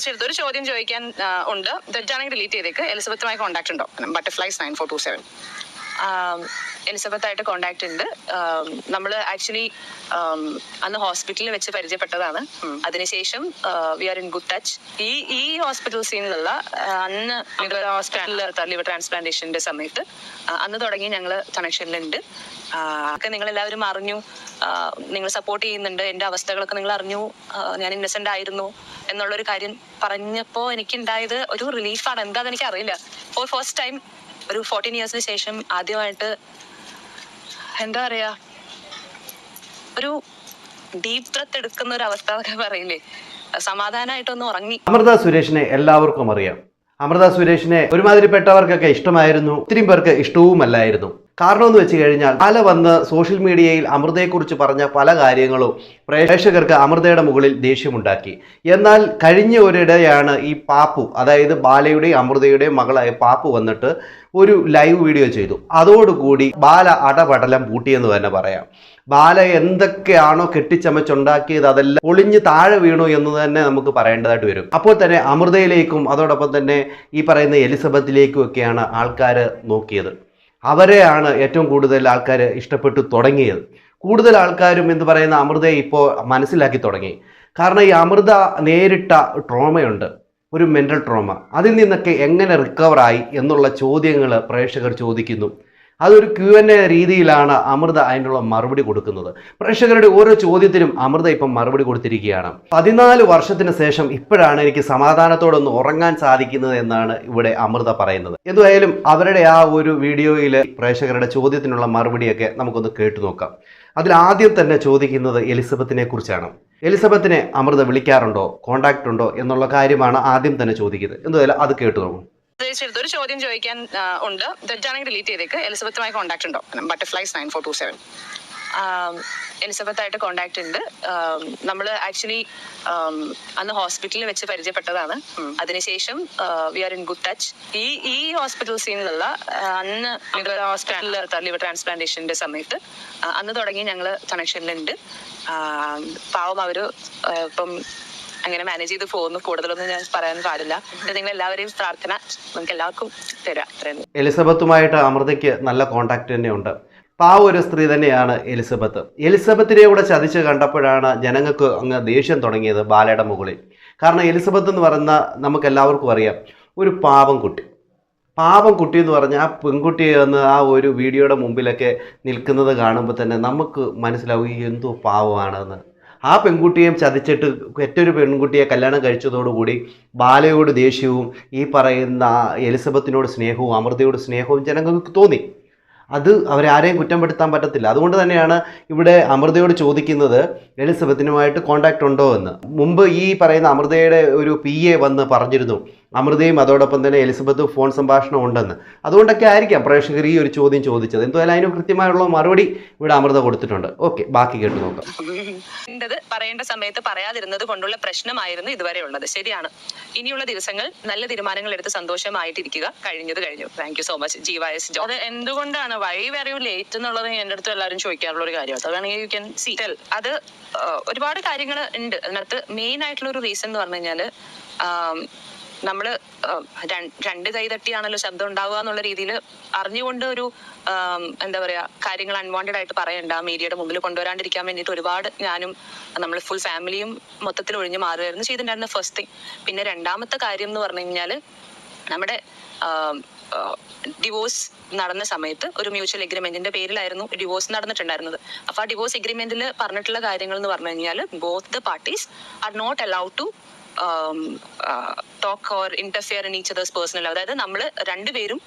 ഉദ്ദേശിച്ചെടുത്ത് ഒരു ചോദ്യം ചോദിക്കാൻ ഉണ്ട്. തെറ്റാണെങ്കിൽ ഡിലീറ്റ് ചെയ്തേക്ക്. എലിസബത്തുമായി കോൺടാക്ട് ഉണ്ടോ? Butterflies nine four two seven. എലിസബത്തായിട്ട് contact ഉണ്ട്. നമ്മൾ ആക്ച്വലി അന്ന് ഹോസ്പിറ്റലിൽ വെച്ച് പരിചയപ്പെട്ടതാണ്. അതിനുശേഷം we are in good touch ഈ ഈ ഹോസ്പിറ്റൽ സീനിലുള്ള അന്ന് ഹോസ്പിറ്റലിൽ ലിവർ ട്രാൻസ്പ്ലാന്റേഷന്റെ സമയത്ത് അന്ന് തുടങ്ങി ഞങ്ങൾ കണക്ഷനിലുണ്ട് ഒക്കെ നിങ്ങൾ എല്ലാവരും അറിഞ്ഞു. നിങ്ങൾ സപ്പോർട്ട് ചെയ്യുന്നുണ്ട്. എന്റെ അവസ്ഥകളൊക്കെ നിങ്ങൾ അറിഞ്ഞു. ഞാൻ ഇന്നസെന്റ് ആയിരുന്നു എന്നുള്ളൊരു കാര്യം പറഞ്ഞപ്പോൾ എനിക്കുണ്ടായത് ഒരു റിലീഫാണ് എന്താണെന്ന് എനിക്ക് അറിയില്ല ഫോർ ഫസ്റ്റ് ടൈം ഒരു ഫോർട്ടീൻ ഇയേഴ്സിന് ശേഷം ആദ്യമായിട്ട് എന്താ പറയാ ഒരു ഡീപ് ബ്രത്ത് എടുക്കുന്ന ഒരു അവസ്ഥ എന്നൊക്കെ പറയില്ലേ? സമാധാനമായിട്ടൊന്ന് ഉറങ്ങി. അമൃത സുരേഷിനെ എല്ലാവർക്കും അറിയാം. അമൃത സുരേഷിനെ ഒരുമാതിരിപ്പെട്ടവർക്കൊക്കെ ഇഷ്ടമായിരുന്നു ഒത്തിരി പേർക്ക് ഇഷ്ടവുമല്ലായിരുന്നു. കാരണം എന്ന് വെച്ച് കഴിഞ്ഞാൽ പല വന്ന് സോഷ്യൽ മീഡിയയിൽ അമൃതയെക്കുറിച്ച് പറഞ്ഞ പല കാര്യങ്ങളും പ്രേക്ഷകർക്ക് അമൃതയുടെ മുകളിൽ ദേഷ്യമുണ്ടാക്കി. എന്നാൽ കഴിഞ്ഞ ഒരിടെയാണ് ഈ പാപ്പു അതായത് ബാലയുടെയും അമൃതയുടെയും മകളായ പാപ്പു വന്നിട്ട് ഒരു ലൈവ് വീഡിയോ ചെയ്തു. അതോടുകൂടി ബാല അടപടലം പൂട്ടിയെന്ന് തന്നെ പറയാം. ബാല എന്തൊക്കെയാണോ കെട്ടിച്ചമച്ചുണ്ടാക്കിയത് അതെല്ലാം ഒളിഞ്ഞ് താഴെ വീണു എന്ന് തന്നെ നമുക്ക് പറയേണ്ടതായിട്ട് വരും. അപ്പോൾ തന്നെ അമൃതയിലേക്കും അതോടൊപ്പം തന്നെ ഈ പറയുന്ന എലിസബത്തിലേക്കും ഒക്കെയാണ് ആൾക്കാർ നോക്കിയത്. അവരെയാണ് ഏറ്റവും കൂടുതൽ ആൾക്കാർ ഇഷ്ടപ്പെട്ടു തുടങ്ങിയത്. കൂടുതൽ ആൾക്കാരും എന്ന് പറയുന്ന അമൃതയെ ഇപ്പോൾ മനസ്സിലാക്കി തുടങ്ങി. കാരണം ഈ അമൃത നേരിട്ട ട്രോമയുണ്ട്. ഒരു മെന്റൽ ട്രോമ അതിൽ നിന്നൊക്കെ എങ്ങനെ റിക്കവറായി എന്നുള്ള ചോദ്യങ്ങൾ പ്രേക്ഷകർ ചോദിക്കുന്നു. അതൊരു ക്യു എൻ എ രീതിയിലാണ് അമൃത അതിനുള്ള മറുപടി കൊടുക്കുന്നത്. പ്രേക്ഷകരുടെ ഓരോ ചോദ്യത്തിനും അമൃത ഇപ്പം മറുപടി കൊടുത്തിരിക്കുകയാണ്. പതിനാല് വർഷത്തിന് ശേഷം ഇപ്പോഴാണ് എനിക്ക് സമാധാനത്തോടൊന്ന് ഉറങ്ങാൻ സാധിക്കുന്നത് എന്നാണ് ഇവിടെ അമൃത പറയുന്നത്. എന്തായാലും അവരുടെ ആ ഒരു വീഡിയോയിൽ പ്രേക്ഷകരുടെ ചോദ്യത്തിനുള്ള മറുപടിയൊക്കെ നമുക്കൊന്ന് കേട്ടു നോക്കാം. അതിൽ ആദ്യം തന്നെ ചോദിക്കുന്നത് എലിസബത്തിനെ കുറിച്ചാണ്. എലിസബത്തിനെ അമൃത വിളിക്കാറുണ്ടോ? കോണ്ടാക്ട് ഉണ്ടോ? എന്നുള്ള കാര്യമാണ് ആദ്യം തന്നെ ചോദിക്കുന്നത്. എന്തായാലും അത് കേട്ടു നോക്കും. ഉദ്ദേശിച്ചെടുത്ത് ഒരു ചോദ്യം ചോദിക്കാൻ ഉണ്ട്. തെറ്റാണെങ്കിൽ ഡിലീറ്റ് ചെയ്തേക്ക്. എലിസബത്തുമായി കോൺടാക്ട് ഉണ്ടോ? Butterflies nine four two seven എലിസബത്തായിട്ട് contact ഉണ്ട്. നമ്മൾ ആക്ച്വലി അന്ന് ഹോസ്പിറ്റലിൽ വെച്ച് പരിചയപ്പെട്ടതാണ്. അതിനുശേഷം we are in good touch ഈ ഈ ഹോസ്പിറ്റൽ സീനിലുള്ള അന്ന് ഹോസ്പിറ്റലിൽ ലിവർ ട്രാൻസ്പ്ലാന്റേഷന്റെ സമയത്ത് അന്ന് തുടങ്ങി ഞങ്ങൾ കണക്ഷനിലുണ്ട് പാവം അവർ ഇപ്പം അങ്ങനെ മാനേജ് ചെയ്ത് പോകുന്നു. കൂടുതലൊന്നും ഞാൻ പറയാൻ പാടില്ല. നിങ്ങൾ എല്ലാവരെയും പ്രാർത്ഥന നമുക്ക് എല്ലാവർക്കും തരാം. എലിസബത്തുമായിട്ട് അമൃതയ്ക്ക് നല്ല കോണ്ടാക്ട് തന്നെയുണ്ട്. ആ ഒരു സ്ത്രീ തന്നെയാണ് എലിസബത്ത്. എലിസബത്തിനെ കൂടെ ചതിച്ച് കണ്ടപ്പോഴാണ് ജനങ്ങൾക്ക് അങ്ങ് ദേഷ്യം തുടങ്ങിയത് ബാലയുടെ മുകളിൽ. കാരണം എലിസബത്ത് എന്ന് പറയുന്ന നമുക്ക് എല്ലാവർക്കും അറിയാം ഒരു പാവം കുട്ടി. പാവം കുട്ടി എന്ന് പറഞ്ഞാൽ ആ പെൺകുട്ടിയെ വന്ന് ആ ഒരു വീഡിയോയുടെ മുമ്പിലൊക്കെ നിൽക്കുന്നത് കാണുമ്പോൾ തന്നെ നമുക്ക് മനസ്സിലാവും എന്തോ പാവമാണെന്ന്. ആ പെൺകുട്ടിയെയും ചതിച്ചിട്ട് മറ്റൊരു പെൺകുട്ടിയെ കല്യാണം കഴിച്ചതോടുകൂടി ബാലയോട് ദേഷ്യവും ഈ പറയുന്ന എലിസബത്തിനോട് സ്നേഹവും അമൃതയോട് സ്നേഹവും ജനങ്ങൾക്ക് തോന്നി. അത് അവരാരെയും കുറ്റപ്പെടുത്താൻ പറ്റത്തില്ല. അതുകൊണ്ട് തന്നെയാണ് ഇവിടെ അമൃതയോട് ചോദിക്കുന്നത് എലിസബത്തിനുമായിട്ട് കോണ്ടാക്റ്റ് ഉണ്ടോ എന്ന്. മുമ്പ് ഈ പറയുന്ന അമൃതയുടെ ഒരു പി എ വന്ന് പറഞ്ഞിരുന്നു. അമൃതയും അതോടൊപ്പം തന്നെ എലിസബത്ത് ഫോൺ സംഭാഷണം ഉണ്ടെന്ന്. അതുകൊണ്ടൊക്കെ ആയിരിക്കാം പ്രേക്ഷകർ ഈ ഒരു ചോദ്യം ചോദിച്ചത്. എന്തായാലും അതിന് കൃത്യമായുള്ള മറുപടി ഇവിടെ അമൃത കൊടുത്തിട്ടുണ്ട്. ഓക്കെ ബാക്കി കേട്ട് നോക്കാം. പറയേണ്ട സമയത്ത് പറയാതിരുന്നത് കൊണ്ടുള്ള പ്രശ്നമായിരുന്നു ഇതുവരെ ഉള്ളത്. ശരിയാണ്. ഇനിയുള്ള ദിവസങ്ങൾ നല്ല തീരുമാനങ്ങൾ എടുത്ത് സന്തോഷമായിട്ടിരിക്കുക. കഴിഞ്ഞത് കഴിഞ്ഞു. Thank you so much Jeeva S Jo അത് എന്തുകൊണ്ടാണ്? വൈ വെറി ലേറ്റ് എന്നുള്ളത് എന്റെ അടുത്ത് എല്ലാവരും ചോദിക്കാറുള്ള ഒരു കാര്യമാണ്. അതാണെങ്കിൽ യു ക്യാൻ സി ടെൽ അത് ഒരുപാട് കാര്യങ്ങൾ ഉണ്ട്. അതിനകത്ത് മെയിൻ ആയിട്ടുള്ള ഒരു റീസൺ എന്ന് പറഞ്ഞു കഴിഞ്ഞാൽ രൺ- രണ്ട് കൈ തട്ടിയാണല്ലോ ശബ്ദം ഉണ്ടാവുക എന്നുള്ള രീതിയിൽ അറിഞ്ഞുകൊണ്ട് ഒരു എന്താ പറയാ കാര്യങ്ങൾ അൺവാണ്ടഡ് ആയിട്ട് പറയണ്ട. മീഡിയയുടെ മുമ്പിൽ കൊണ്ടുവരാണ്ടിരിക്കാൻ വേണ്ടിയിട്ട് ഒരുപാട് ഞാനും നമ്മൾ ഫുൾ ഫാമിലിയും മൊത്തത്തിൽ ഒഴിഞ്ഞു മാറുകയായിരുന്നു ചെയ്തിട്ടുണ്ടായിരുന്ന ഫസ്റ്റ് തിങ് പിന്നെ രണ്ടാമത്തെ കാര്യം എന്ന് പറഞ്ഞു കഴിഞ്ഞാൽ നമ്മുടെ ഡിവോഴ്സ് നടന്ന സമയത്ത് ഒരു മ്യൂച്വൽ എഗ്രിമെന്റിന്റെ പേരിലായിരുന്നു ഡിവോഴ്സ് നടന്നിട്ടുണ്ടായിരുന്നത്. അപ്പൊ ആ ഡിവോഴ്സ് അഗ്രിമെന്റിൽ പറഞ്ഞിട്ടുള്ള കാര്യങ്ങൾ എന്ന് പറഞ്ഞു കഴിഞ്ഞാൽ both the parties are not allowed to talk or interfere in each others personal അതായത് നമ്മൾ രണ്ടുപേരും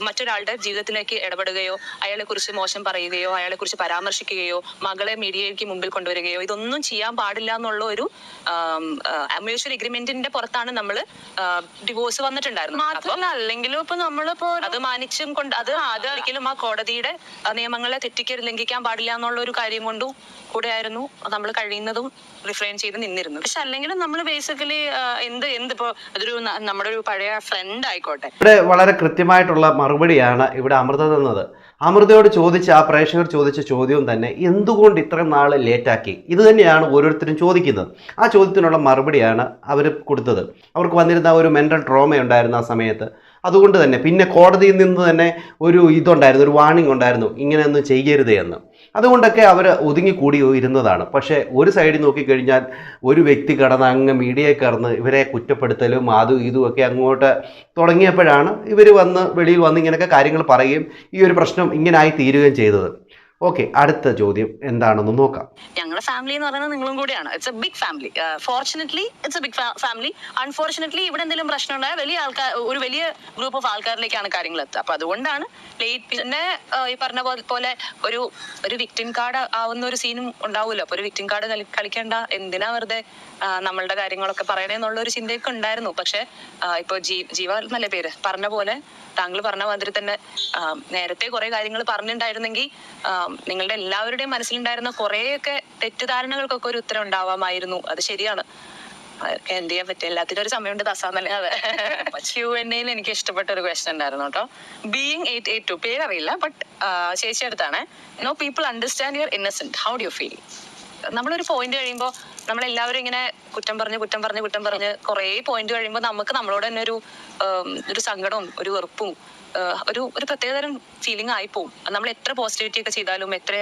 മറ്റൊരാളുടെ ജീവിതത്തിലേക്ക് ഇടപെടുകയോ അയാളെ കുറിച്ച് മോശം പറയുകയോ അയാളെ കുറിച്ച് പരാമർശിക്കുകയോ മകളെ മീഡിയയ്ക്ക് മുമ്പിൽ കൊണ്ടുവരികയോ ഇതൊന്നും ചെയ്യാൻ പാടില്ല എന്നുള്ള ഒരു മ്യൂച്വൽ എഗ്രിമെന്റിന്റെ പുറത്താണ് നമ്മൾ ഡിവോഴ്സ് വന്നിട്ടുണ്ടായിരുന്നത്. മാത്രമല്ല അല്ലെങ്കിലും ഇപ്പൊ നമ്മളിപ്പോ അത് മാനിച്ചും കൊണ്ട് അത് ആദ്യം ഒരിക്കലും ആ കോടതിയുടെ നിയമങ്ങളെ തെറ്റിക്കരുത് ലംഘിക്കാൻ പാടില്ല എന്നുള്ള ഒരു കാര്യം കൊണ്ടും കൂടെ ആയിരുന്നു നമ്മൾ കഴിയുന്നതും റിഫ്രെയിൻ ചെയ്ത് നിന്നിരുന്നു പക്ഷെ അല്ലെങ്കിലും നമ്മൾ ബേസിക്കലി എന്ത് എന്ത് ഇപ്പോ അതൊരു നമ്മുടെ ഒരു പഴയ ഫ്രണ്ട് ആയിക്കോട്ടെ. ഇവിടെ വളരെ കൃത്യമായിട്ടുള്ള മറുപടിയാണ് ഇവിടെ അമൃത തന്നത്. അമൃതയോട് ചോദിച്ച ആ പ്രേക്ഷകർ ചോദിച്ച ചോദ്യവും തന്നെ എന്തുകൊണ്ട് ഇത്രയും നാൾ ലേറ്റാക്കി? ഇത് തന്നെയാണ് ഓരോരുത്തരും ചോദിക്കുന്നത്. ആ ചോദ്യത്തിനുള്ള മറുപടിയാണ് അവർ കൊടുത്തത്. അവർക്ക് വന്നിരുന്ന ഒരു മെന്റൽ ട്രോമ ഉണ്ടായിരുന്ന ആ സമയത്ത്. അതുകൊണ്ട് തന്നെ പിന്നെ കോടതിയിൽ നിന്ന് തന്നെ ഒരു ഇതുണ്ടായിരുന്നു ഒരു വാണിംഗ് ഉണ്ടായിരുന്നു ഇങ്ങനെയൊന്നും ചെയ്യരുത് എന്ന്. അതുകൊണ്ടൊക്കെ അവർ ഒതുങ്ങിക്കൂടി ഇരുന്നതാണ്. പക്ഷേ ഒരു സൈഡിൽ നോക്കിക്കഴിഞ്ഞാൽ ഒരു വ്യക്തി കടന്ന് അങ്ങ് മീഡിയയിൽ കടന്ന് ഇവരെ കുറ്റപ്പെടുത്തലും അതും ഒക്കെ അങ്ങോട്ട് തുടങ്ങിയപ്പോഴാണ് ഇവർ വന്ന് വെളിയിൽ വന്ന് ഇങ്ങനെയൊക്കെ കാര്യങ്ങൾ പറയുകയും ഈ ഒരു പ്രശ്നം ഇങ്ങനായി തീരുകയും ചെയ്തത്. ഓക്കെ അടുത്ത ചോദ്യം എന്താണെന്ന് നോക്കാം. ഞങ്ങളുടെ ഫാമിലി എന്ന് പറയുന്നത് നിങ്ങളും കൂടിയാണ്. It's a big family fortunately it's a big family unfortunately ഇവിടെ എന്തെങ്കിലും പ്രശ്നം ഉണ്ടായാൽ വലിയ ആൾക്കാർ ഒരു വലിയ ഗ്രൂപ്പ് ഓഫ് ആൾക്കാരിലേക്കാണ് കാര്യങ്ങൾ എത്തുക. അപ്പൊ അതുകൊണ്ടാണ് ലേറ്റ് പിന്നെ ഈ പറഞ്ഞ പോലെ- ഒരു ഒരു വിക്ടിം കാർഡ് ആവുന്ന ഒരു സീനും ഉണ്ടാവുമല്ലോ. അപ്പൊ ഒരു വിക്ടിം കാർഡ് കളി കളിക്കേണ്ട എന്തിനാ വെറുതെ നമ്മളുടെ കാര്യങ്ങളൊക്കെ പറയണേ എന്നുള്ള ഒരു ചിന്തയൊക്കെ ഉണ്ടായിരുന്നു. പക്ഷെ ഇപ്പൊ ജീവ എന്നല്ലേ പേര്? പറഞ്ഞ പോലെ താങ്കൾ പറഞ്ഞ മാതിരി തന്നെ നേരത്തെ കുറെ കാര്യങ്ങൾ പറഞ്ഞിട്ടുണ്ടായിരുന്നെങ്കിൽ നിങ്ങളുടെ എല്ലാവരുടെയും മനസ്സിലുണ്ടായിരുന്ന കുറേയൊക്കെ തെറ്റിദ്ധാരണകൾക്കൊക്കെ ഒരു ഉത്തരം ഉണ്ടാവാമായിരുന്നു അത് ശരിയാണ്. എന്ത് ചെയ്യാൻ പറ്റും? എല്ലാത്തിനും ഒരു സമയമുണ്ട് ദസാന്നല്ലേ? അതെ. ക്യു എൻ എയിൽ എനിക്ക് ഇഷ്ടപ്പെട്ട ഒരു ക്വസ്റ്റൻ ഉണ്ടായിരുന്നു കേട്ടോ. ബീയിങ് എയ്റ്റ് എയ്റ്റ് ടു പേരറിയില്ല ബട്ട് ചേച്ചി അടുത്താണ്. No people understand your innocent how do you feel നമ്മളൊരു പോയിന്റ് കഴിയുമ്പോൾ നമ്മളെല്ലാവരും ഇങ്ങനെ കുറ്റം പറഞ്ഞ് കുറ്റം പറഞ്ഞ് കുറ്റം പറഞ്ഞ് കുറേ പോയിന്റ് കഴിയുമ്പോൾ നമുക്ക് നമ്മളോട് തന്നെ ഒരു ഒരു സങ്കടവും ഒരു വെറുപ്പും ഒരു ഒരു പ്രത്യേകതരം ഫീലിംഗ് ആയി പോവും നമ്മൾ എത്ര പോസിറ്റിവിറ്റി ഒക്കെ ചെയ്താലും എത്ര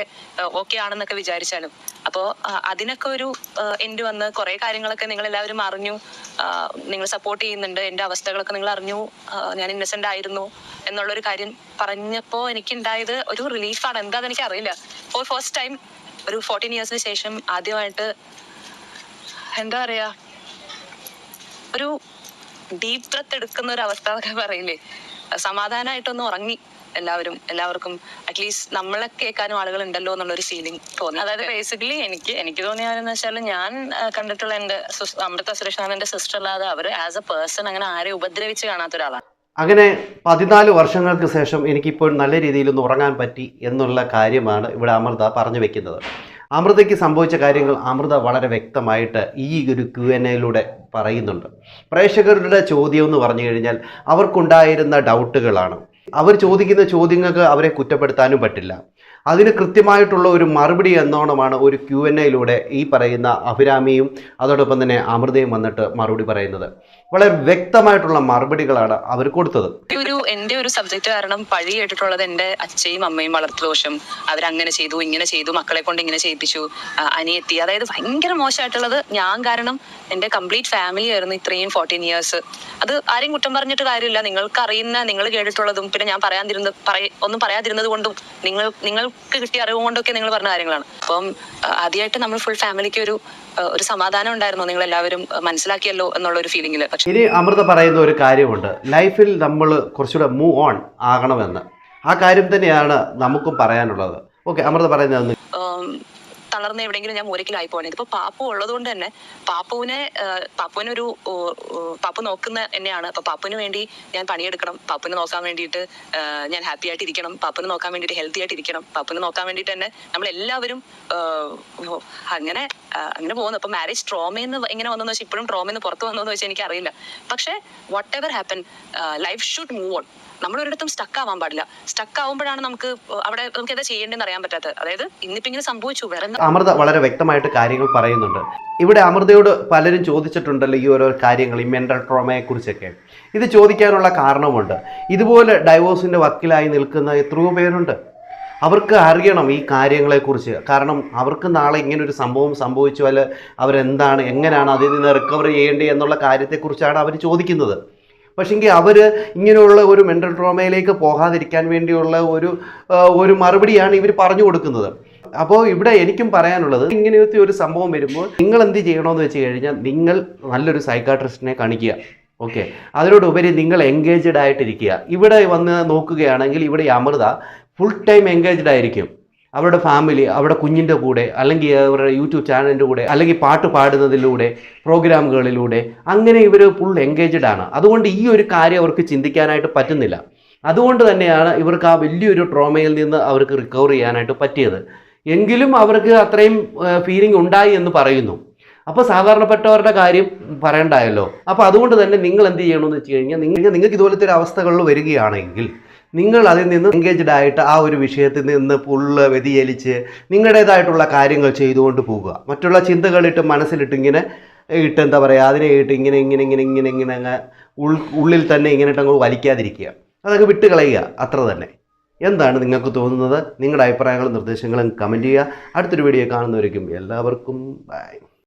ഓക്കെ ആണെന്നൊക്കെ വിചാരിച്ചാലും. അപ്പോ അതിനൊക്കെ ഒരു എൻഡ് വന്ന് കുറെ കാര്യങ്ങളൊക്കെ നിങ്ങൾ എല്ലാവരും അറിഞ്ഞു നിങ്ങൾ സപ്പോർട്ട് ചെയ്യുന്നുണ്ട്. എന്റെ അവസ്ഥകളൊക്കെ നിങ്ങൾ അറിഞ്ഞു. ഞാൻ ഇന്നസെന്റ് ആയിരുന്നു എന്നുള്ള ഒരു കാര്യം പറഞ്ഞപ്പോൾ എനിക്കുണ്ടായത് ഒരു റിലീഫാണ് എന്താന്ന് എനിക്ക് അറിയില്ല ഫോർ ഫസ്റ്റ് ടൈം ഒരു ഫോർട്ടീൻ ഇയേഴ്സിന് ശേഷം ആദ്യമായിട്ട് എന്താ പറയാ ഒരു ഡീപ് ബ്രത്ത് എടുക്കുന്ന ഒരു അവസ്ഥ എന്നൊക്കെ പറയില്ലേ? സമാധാനമായിട്ടൊന്ന് ഉറങ്ങി. എല്ലാവരും എല്ലാവർക്കും അറ്റ്ലീസ്റ്റ് നമ്മളെ കേൾക്കാനും ആളുകൾ ഉണ്ടല്ലോ എന്നുള്ളൊരു ഫീലിംഗ് തോന്നി. അതായത് ബേസിക്കലി എനിക്ക് എനിക്ക് തോന്നിയാന്ന് വെച്ചാൽ ഞാൻ കണ്ടിട്ടുള്ള എന്റെ അമൃത സുരേഷ് ആണ് എന്റെ സിസ്റ്റർ അല്ലാതെ അവർ ആസ് എ പേഴ്സൺ അങ്ങനെ ആരെ ഉപദ്രവിച്ച് കാണാത്ത ഒരാളാണ്. അങ്ങനെ പതിനാല് വർഷങ്ങൾക്ക് ശേഷം എനിക്കിപ്പോൾ നല്ല രീതിയിലൊന്ന് ഉറങ്ങാൻ പറ്റി എന്നുള്ള കാര്യമാണ് ഇവിടെ അമൃത പറഞ്ഞു വെക്കുന്നത്. അമൃതയ്ക്ക് സംഭവിച്ച കാര്യങ്ങൾ അമൃത വളരെ വ്യക്തമായിട്ട് ഈ ഒരു ക്യു എൻ എയിലൂടെ പറയുന്നുണ്ട്. പ്രേക്ഷകരുടെ ചോദ്യം എന്ന് പറഞ്ഞു കഴിഞ്ഞാൽ അവർക്കുണ്ടായിരുന്ന ഡൗട്ടുകളാണ്. അവർ ചോദിക്കുന്ന ചോദ്യങ്ങൾക്ക് അവരെ കുറ്റപ്പെടുത്താനും പറ്റില്ല. അതിന് കൃത്യമായിട്ടുള്ള ഒരു മറുപടി എന്നോണമാണ് ഒരു ക്യു എൻ എയിലൂടെ ഈ പറയുന്ന അഭിരാമിയും അതോടൊപ്പം തന്നെ അമൃതയും വന്നിട്ട് മറുപടി പറയുന്നത്. വളരെ വ്യക്തമായിട്ടുള്ള മറുപടികളാണ് അവർ കൊടുത്തത്. ഒരു എന്റെ ഒരു സബ്ജക്ട് കാരണം പഴി കേട്ടിട്ടുള്ളത് എന്റെ അച്ഛയും അമ്മയും വളർത്തു ദോഷം. അവരങ്ങനെ ചെയ്തു ഇങ്ങനെ ചെയ്തു മക്കളെ കൊണ്ട് ഇങ്ങനെ ചെയ്യിപ്പിച്ചു അനിയെത്തി. അതായത് ഭയങ്കര മോശമായിട്ടുള്ളത് ഞാൻ കാരണം എന്റെ കംപ്ലീറ്റ് ഫാമിലി ആയിരുന്നു ഇത്രയും ഫോർട്ടീൻ ഇയേഴ്സ് അത് ആരെയും കുറ്റം പറഞ്ഞിട്ട് കാര്യമില്ല. നിങ്ങൾക്ക് അറിയുന്ന നിങ്ങൾ കേട്ടിട്ടുള്ളതും പിന്നെ ഞാൻ പറയാതിരുന്ന ഒന്നും പറയാതിരുന്നത് കൊണ്ടും നിങ്ങൾ നിങ്ങൾക്ക് കിട്ടിയ അറിവ് കൊണ്ടൊക്കെ നിങ്ങൾ പറഞ്ഞ കാര്യങ്ങളാണ്. അപ്പം ആദ്യമായിട്ട് നമ്മൾ ഫുൾ ഫാമിലിക്ക് ഒരു ഒരു സമാധാനം ഉണ്ടായിരുന്നു? നിങ്ങൾ എല്ലാവരും മനസ്സിലാക്കിയല്ലോ എന്നുള്ള ഒരു ഫീലിംഗിൽ പക്ഷേ ഇനി അമൃത പറയുന്ന ഒരു കാര്യമുണ്ട്. ലൈഫിൽ നമ്മൾ കുറച്ചുകൂടെ മൂവ് ഓൺ ആകണമെന്ന്. ആ കാര്യം തന്നെയാണ് നമുക്കും പറയാനുള്ളത്. ഓക്കെ അമൃത പറയുന്നത് തളർന്ന് എവിടെയെങ്കിലും ഞാൻ മൂരക്കിലായി പോകണേ. ഇതിപ്പോ പാപ്പു ഉള്ളത് കൊണ്ട് തന്നെ പാപ്പുവിനെ പാപ്പുവിനൊരു പാപ്പു നോക്കുന്ന എന്നെയാണ്. അപ്പൊ പാപ്പുവിന് വേണ്ടി ഞാൻ പണിയെടുക്കണം. പാപ്പുവിനെ നോക്കാൻ വേണ്ടിയിട്ട് ഞാൻ ഹാപ്പി ആയിട്ട് ഇരിക്കണം പാപ്പുവിനെ നോക്കാൻ വേണ്ടിയിട്ട് ഹെൽത്തി ആയിട്ട് ഇരിക്കണം പാപ്പുവിനെ നോക്കാൻ വേണ്ടിയിട്ട് തന്നെ നമ്മൾ എല്ലാവരും അങ്ങനെ അങ്ങനെ പോകുന്നു. അപ്പൊ മാരേജ് ട്രോമയെന്ന് എങ്ങനെ വന്നെന്ന് വെച്ചാൽ ഇപ്പോഴും ട്രോമയെന്ന് പുറത്ത് വന്നെന്ന് വെച്ചാൽ എനിക്ക് അറിയില്ല പക്ഷേ whatever happen life should move on നമ്മൾ ഒരിടത്തും സ്റ്റക്ക് ആവാൻ പാടില്ല. സ്റ്റക്ക് ആവുമ്പോഴാണ് നമുക്ക് അവിടെ നമുക്ക് എന്താ ചെയ്യേണ്ടതെന്ന് അറിയാൻ പറ്റാത്തത്. അതായത് ഇന്നിപ്പോ ഇങ്ങനെ സംഭവിച്ചു വേറെ അമൃത വളരെ വ്യക്തമായിട്ട് കാര്യങ്ങൾ പറയുന്നുണ്ട്. ഇവിടെ അമൃതയോട് പലരും ചോദിച്ചിട്ടുണ്ടല്ലോ ഈ ഓരോ കാര്യങ്ങൾ ഈ മെന്റൽ ട്രോമയെ കുറിച്ചൊക്കെ. ഇത് ചോദിക്കാനുള്ള കാരണമുണ്ട്. ഇതുപോലെ ഡൈവോഴ്സിന്റെ വക്കിലായി നിൽക്കുന്ന എത്രയോ പേരുണ്ട്. അവർക്ക് അറിയണം ഈ കാര്യങ്ങളെക്കുറിച്ച്. കാരണം അവർക്ക് നാളെ ഇങ്ങനെ ഒരു സംഭവം സംഭവിച്ചാൽ അവരെന്താണ് എങ്ങനെയാണ് അതിൽ നിന്ന് റിക്കവർ ചെയ്യേണ്ടത് എന്നുള്ള കാര്യത്തെക്കുറിച്ചാണ് അവർ ചോദിക്കുന്നത്. പക്ഷേങ്കിൽ അവർ ഇങ്ങനെയുള്ള ഒരു മെന്റൽ ട്രോമയിലേക്ക് പോകാതിരിക്കാൻ വേണ്ടിയുള്ള ഒരു ഒരു മറുപടിയാണ് ഇവർ പറഞ്ഞു കൊടുക്കുന്നത്. അപ്പോൾ ഇവിടെ എനിക്കും പറയാനുള്ളത് ഇങ്ങനത്തെ ഒരു സംഭവം വരുമ്പോൾ നിങ്ങൾ എന്ത് ചെയ്യണമെന്ന് വെച്ച് കഴിഞ്ഞാൽ നിങ്ങൾ നല്ലൊരു സൈക്കാട്രിസ്റ്റിനെ കാണിക്കുക. ഓക്കെ അതിനോടുപരി നിങ്ങൾ എൻഗേജഡ് ആയിട്ടിരിക്കുക. ഇവിടെ വന്ന് നോക്കുകയാണെങ്കിൽ ഇവിടെ അമൃത ഫുൾ ടൈം എൻഗേജ്ഡ് ആയിരിക്കും. അവരുടെ ഫാമിലി അവരുടെ കുഞ്ഞിന്റെ കൂടെ അല്ലെങ്കിൽ അവരുടെ യൂട്യൂബ് ചാനലിന്റെ കൂടെ അല്ലെങ്കിൽ പാട്ട് പാടുന്നതിലൂടെ പ്രോഗ്രാമുകളിലൂടെ അങ്ങനെ ഇവർ ഫുൾ എൻഗേജ്ഡ് ആണ്. അതുകൊണ്ട് ഈ ഒരു കാര്യം അവർക്ക് ചിന്തിക്കാനായിട്ട് പറ്റുന്നില്ല. അതുകൊണ്ട് തന്നെയാണ് ഇവർക്ക് ആ വലിയൊരു ട്രോമയിൽ നിന്ന് അവർക്ക് റിക്കവർ ചെയ്യാനായിട്ട് പറ്റിയത്. എങ്കിലും അവർക്ക് അത്രയും ഫീലിംഗ് ഉണ്ടായി എന്ന് പറയുന്നു. അപ്പോൾ സാധാരണപ്പെട്ടവരുടെ കാര്യം പറയണ്ടായല്ലോ. അപ്പോൾ അതുകൊണ്ട് തന്നെ നിങ്ങൾ എന്ത് ചെയ്യണമെന്ന് വെച്ച് കഴിഞ്ഞാൽ നിങ്ങൾ നിങ്ങൾക്ക് ഇതുപോലത്തെ ഒരു അവസ്ഥകളിൽ വരികയാണെങ്കിൽ നിങ്ങൾ അതിൽ നിന്ന് എൻഗേജ്ഡ് ആയിട്ട് ആ ഒരു വിഷയത്തിൽ നിന്ന് ഫുള്ള് വ്യതിചലിച്ച് നിങ്ങളുടേതായിട്ടുള്ള കാര്യങ്ങൾ ചെയ്തുകൊണ്ട് പോകുക. മറ്റുള്ള ചിന്തകളിട്ട് മനസ്സിലിട്ട് ഇങ്ങനെ ഇട്ട് എന്താ പറയുക അതിനെ ഇട്ട് ഇങ്ങനെ ഇങ്ങനെ ഇങ്ങനെ ഇങ്ങനെ ഇങ്ങനെ അങ്ങ് ഉള്ളിൽ തന്നെ ഇങ്ങനെ ഇട്ട് അങ്ങ് വലിക്കാതിരിക്കുക. അതൊക്കെ വിട്ട് കളയുക അത്ര തന്നെ. എന്താണ് നിങ്ങൾക്ക് തോന്നുന്നത്? നിങ്ങളുടെ അഭിപ്രായങ്ങളും നിർദ്ദേശങ്ങളും കമന്റ് ചെയ്യുക. അടുത്തൊരു വീഡിയോ കാണുന്നവരേക്കും എല്ലാവർക്കും ബൈ